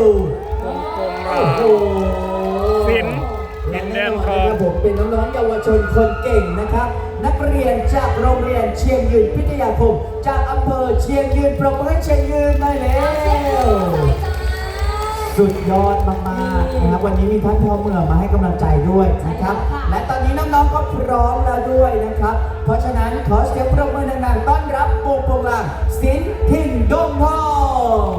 กงกงโอ้โหสินดินแดนทองและแน่นนนะครับผมเป็นน้องๆเยาวชนคนเก่งนะครับ นักเรียนจากโรงเรียนเชียงยืนพิทยาคม จากอำเภอเชียงยืนปรบมือให้เชียงยืนหน่อยแล้ว สุดยอดมากๆนะครับวันนี้มีท่านพ่อเมืองมาให้กำลังใจด้วยนะครับ และตอนนี้น้องๆก็พร้อมแล้วด้วยนะครับ เพราะฉะนั้นขอเสียงปรบมือดังๆต้อนรับปูปงลางสินถิ่นดงทอง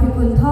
พิกุลทอ